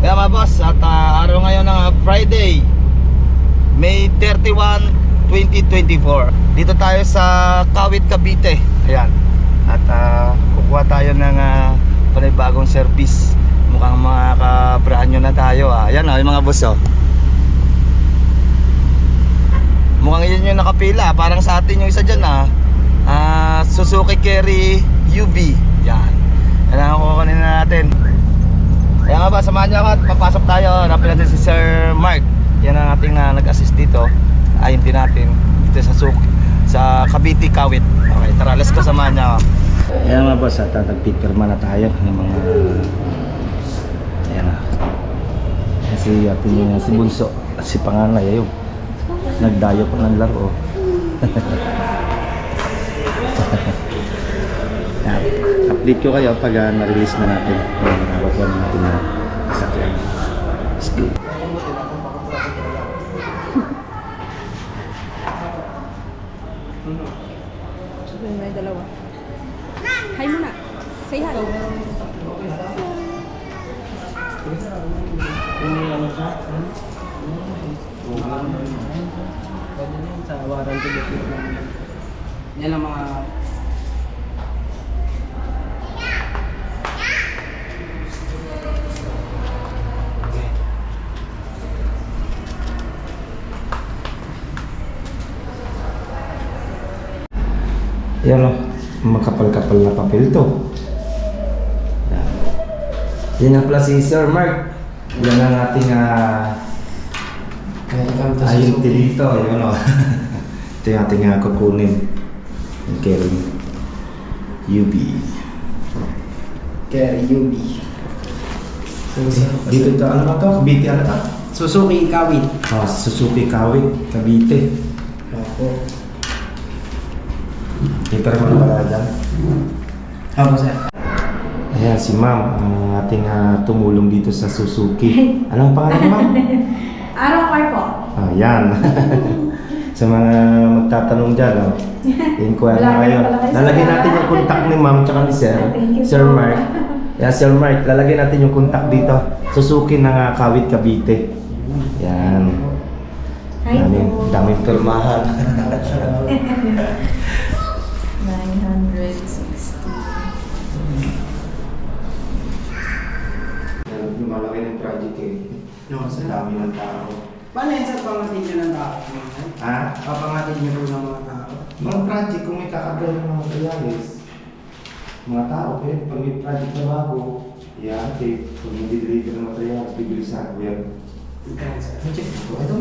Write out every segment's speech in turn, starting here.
Kaya mga boss, at ah, araw ngayon ng ah, Friday, May 31, 2024. Dito tayo sa Kawit, Cavite. Ayan. At ah, kukuha tayo ng ah, panibagong service. Mukhang mga kabrahan na tayo. Ah. Ayan o, yung mga boss oh. Mukhang yun yung nakapila. Parang sa atin yung isa dyan ah. Ah, Suzuki Carry UV. Yan. Yan ang kukunin na natin. Kaya nga ba, samahan niyo ako at papasok tayo. Hanapin natin si Sir Mark. Yan ang ating na nag-assist dito. Din natin dito sa Suk sa Cavite Kawit. Okay, tara, let's go samahan ako. Ayan mga boss, at uh, nagpipirma na tayo ng mga Ayan na. Kasi atin yung si Bunso at si Pangangay ayun. Nagdayo pa ng laro. Yan. Update ko kayo pag uh, na-release na natin. Ayan, nakakuha na natin na sakyan. Let's go. Yun, may dalawa. Hi muna. Say hi. sa warranty booklet ng yan ang mga Yan o, makapal-kapal na papel to. Yan. Yan nga pala si Sir Mark. Yan ang ating uh, welcome to ayun Suzuki. dito. Yun o. Ito yung ating uh, kukunin. Yung carry. UB. Carry UB Dito ito, ano ba to? Cavite ano to? Suzuki Kawit Oh, Suzuki Kawit, Cavite. Opo Dito naman pala dyan. Opo sir Ayan si ma'am, ang ating uh, tumulong dito sa Suzuki. Ano ang pangalan ma'am? Araw par po. Ah, yan. sa mga magtatanong dyan, oh. inquire na Vlogger kayo. pala kayo, Lalagyan natin yung contact ni ma'am tsaka ni sir. Thank you Sir po. Mark. Yeah, Sir Mark, lalagyan natin yung contact dito. Suzuki ng uh, Kawit, Cavite. Yan. Hi Daming, po. daming permahan. 960. No Sa dami ng tao. Paano yan sir pangatid nyo ng tao? Ha? Papangatid nyo po ng mga tao Mga project, kung may kakabay ng mga materials, mga tao, kaya pag may project na bago, okay, pag hindi deliver ng materials, bibilisan ko yan. Sir Check ko, ito,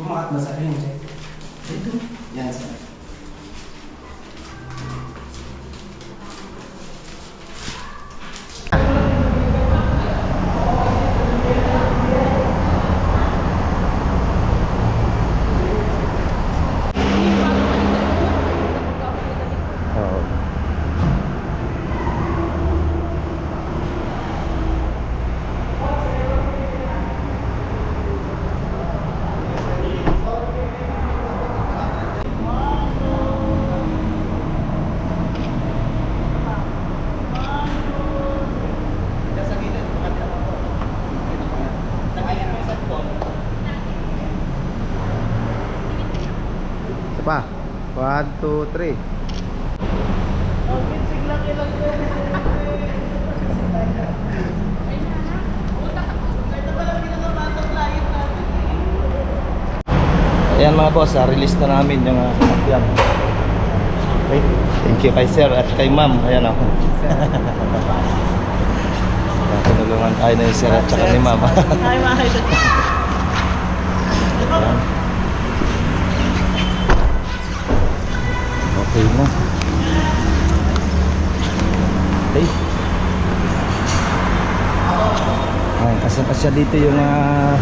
Bumakat ba sir? Ayun sir ito. Yan sir 1, 2, 3 Ayan mga boss, ah, release na namin yung ah, uh, sinakyan okay. Thank you kay sir at kay ma'am. Ayan ako ah. Tinulungan tayo na yung sir at saka ni ma'am. Hi ma'am Okay na. Okay. Ay, kasi kasi dito yung ah,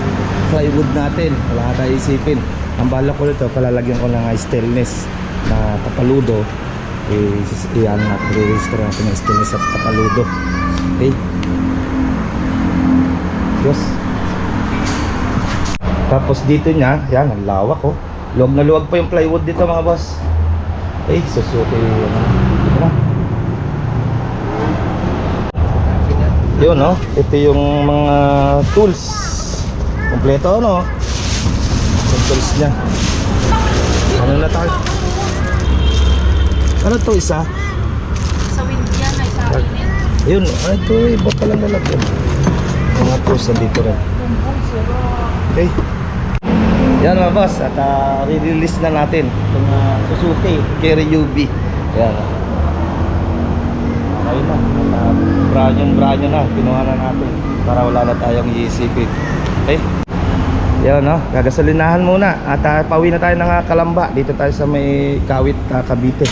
plywood natin. Wala ka tayo isipin. Ang balak ko nito, palalagyan ko ng stainless na tapaludo. Iyan natin, re-register natin ng stainless at tapaludo. Okay. Diyos. Tapos dito niya, yan, ang lawak oh. Luwag na luwag pa yung plywood dito mga boss. Eh, susuki. Ano? Dito na. Yun, no? Ito yung mga tools. Kompleto, no? Yung tools niya. Ano na tayo? Ano to isa? Sa wind yan ay sa akin. Yun, ay ito iba pala lalagyan. Mga tools nandito rin. Okay. Yan mga boss, at uh, re-release na natin itong uh, Suzuki Carry UV. Yan. Okay na. Uh, branyong branyo na, kinuha na natin para wala na tayong iisipin. Okay? Yan no, gagasolinahan muna at uh, pauwi na tayo ng uh, Kalamba. Dito tayo sa may Kawit, uh, Cavite.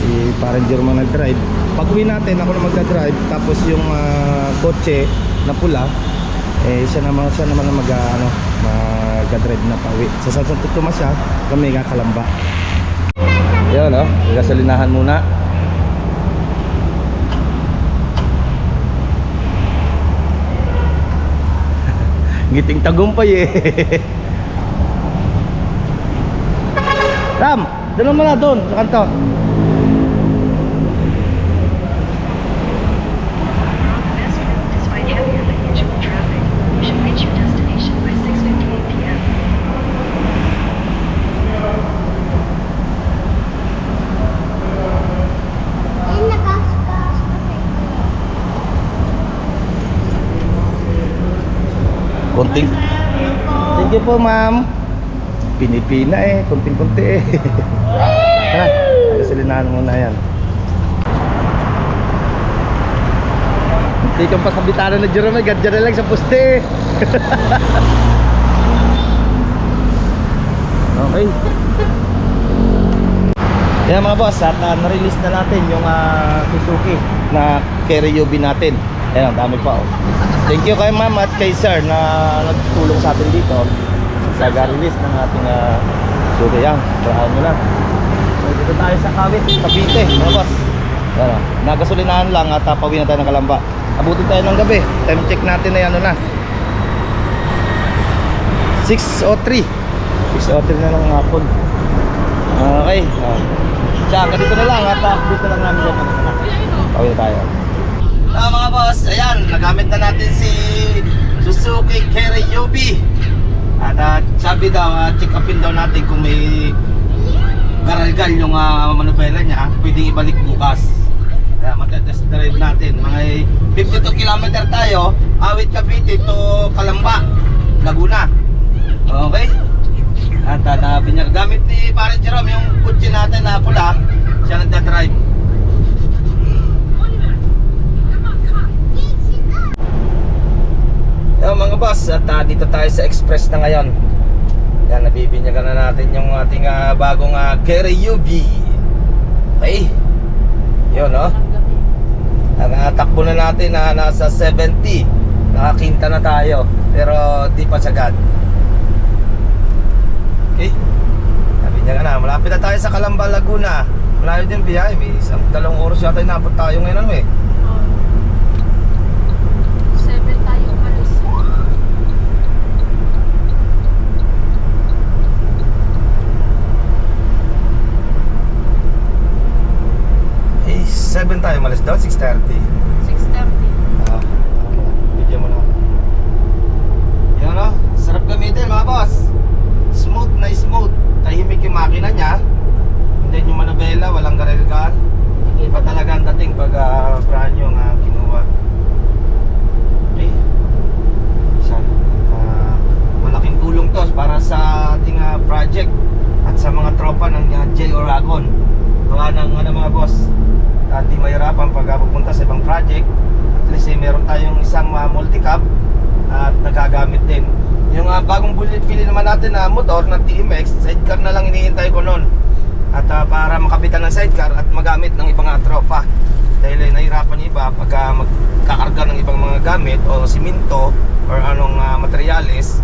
Si parang German nag-drive. Pag uwi natin, ako na magdadrive. Tapos yung ah, kotse na pula, eh siya naman siya naman ang mag ah, ano, mag-drive na pauwi. Sa San Santo Tomas siya, kami kakalamba. Yan no, gasolinahan muna. Ngiting tagumpay eh. Ram, doon mo na kanto. Po, ma'am. Pinipina eh, konting-konti eh. ha, gasolinahan muna yan. Hindi kang pasabitana na Jerome, gadya na lang sa poste eh. okay. Yan mga boss, at uh, na-release na natin yung ah, Suzuki na carry UV natin. Yan, ang dami pa oh. Thank you kay ma'am at kay sir na nagtulong sa atin dito sa release ng ating uh, Suzuki. Yan, tirahan nyo lang. So, dito tayo sa Kawit, Cavite, mga boss. Yan, oh. nagasolinahan lang at uh, pauwi na tayo ng Kalamba. Abutin tayo ng gabi. Time check natin na yan, ano na. 6.03 6.03 na lang ng hapon Okay oh. Siya, ganito na lang at uh, dito lang namin yan Pauwi na tayo Ah mga boss, ayan, nagamit na natin si Suzuki Carry UV At uh, sabi daw, uh, check upin daw natin kung may garalgal yung uh, manubela niya. Pwedeng ibalik bukas. Kaya matetest drive natin. Mga 52 km tayo Awit Cavite to Kalamba Laguna. Okay? At uh, nabi niya Gamit ni Pare Jerome yung kutsi natin na pula Siya nagdadrive Yung mga boss. At uh, dito tayo sa express na ngayon. Yan nabibinyagan na natin yung ating uh, bagong uh, Carry UV Okay Yun no ang uh, takbo na natin na nasa 70 Nakakinta na tayo Pero di pa sagad. Okay. Nga na. Malapit na tayo sa Calamba, Laguna. Malayo din biyahe May isang dalawang oras yata inabot tayo ngayon ano eh Seven tayo umalis. Eh 7 tayo malas daw 6.30 6.30. Ah, bigyan mo na. Yan o, sarap gamitin mga boss. Smooth na smooth. Tahimik yung makina niya. Hindi yung manabela, walang garelgal. Iba talaga ang dating pag uh, brand yung uh, kinuha. Okay. Isa. Ah, malaking tulong to para sa ating ah, project at sa mga tropa ng uh, J Oragon. Gawa ng ano mga boss, at mahirapan pag ah, pupunta sa ibang project. At least eh, meron tayong isang uh, multi-cab at nagagamit din. Yung ah, bagong bullet pili naman natin na motor na TMX sidecar na lang iniintay ko noon at ah, para makabitan ng sidecar at magamit ng ibang mga tropa. Dahil eh, nahirapan yung iba pag ah, magkakarga ng ibang mga gamit o siminto or anong ah, materyales.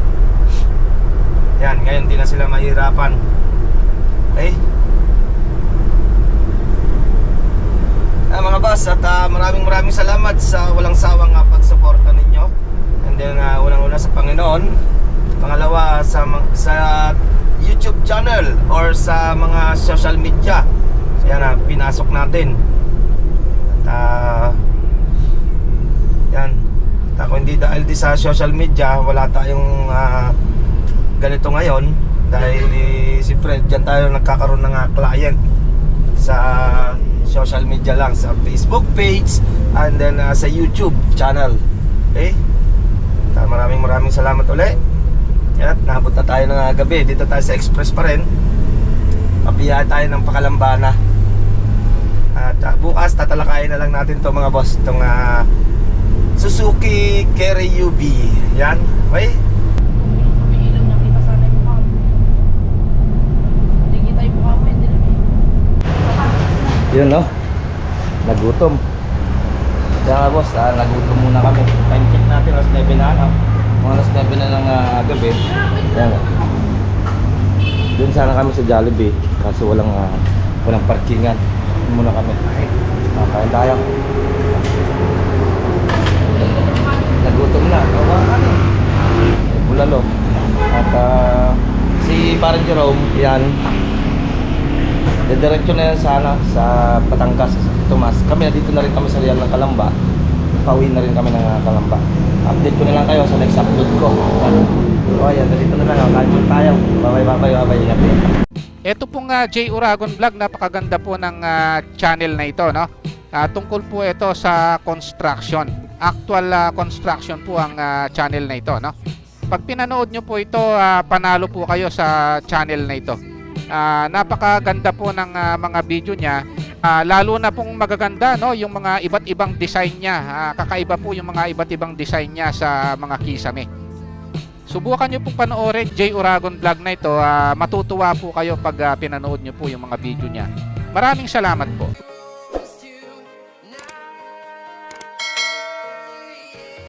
Yan ngayon di na sila mahirapan okay Ah, mga boss at ah, maraming maraming salamat sa walang sawang uh, pagsuporta ninyo and then uh, unang-una sa Panginoon pangalawa sa ma- sa YouTube channel or sa mga social media yan na pinasok natin at ah, hindi dahil di sa social media, wala tayong ah, ganito ngayon. Dahil eh, siyempre dyan tayo nagkakaroon ng ah, client sa social media lang, sa Facebook page and then ah, sa YouTube channel. Okay? Ta- Maraming maraming salamat ulit. At naabot na tayo ng ah, gabi. Dito tayo sa Express pa rin. Papiya tayo ng Pakalambana. At ah, bukas tatalakayin na lang natin to mga boss. Itong ah, Suzuki Carry UV. Yan. Okay? Naman. Yun no? Nagutom. Kaya nga boss, ah, nagutom muna kami. Time check natin, alas 9 na ano. Mga alas 9 na ng ah, gabi. Yan. Doon sana kami sa Jollibee. Kaso walang, ah, walang parkingan. Muna kami. Ah, kain tayo. Nagutom na. Kawa kami. Bulalo. At ah, si Parang Jerome, yan, Didiretso na yan sa, ano, sa Batangas, sa Tomas. Kami na dito na rin kami sa Real ng Kalamba. Pauwi na rin kami ng ah, Kalamba. Update ko na lang kayo sa next upload ko. O ayan, dito na lang. Kain tayo. Bye-bye, bye-bye, bye-bye. Ingat din. Ito pong ah, J Uragon Vlog, napakaganda po ng ah, channel na ito, no? Ah, tungkol po ito sa construction. Actual ah, construction po ang ah, channel na ito, no? Pag pinanood nyo po ito, ah, panalo po kayo sa channel na ito. Ah, napakaganda po ng ah, mga video niya. Ah, lalo na pong magaganda, no? Yung mga iba't ibang design niya. Ah, kakaiba po yung mga iba't ibang design niya sa mga kisame. Subukan nyo pong panoorin J Uragon vlog na ito. Ah, matutuwa po kayo pag ah, pinanood nyo po yung mga video niya. Maraming salamat po.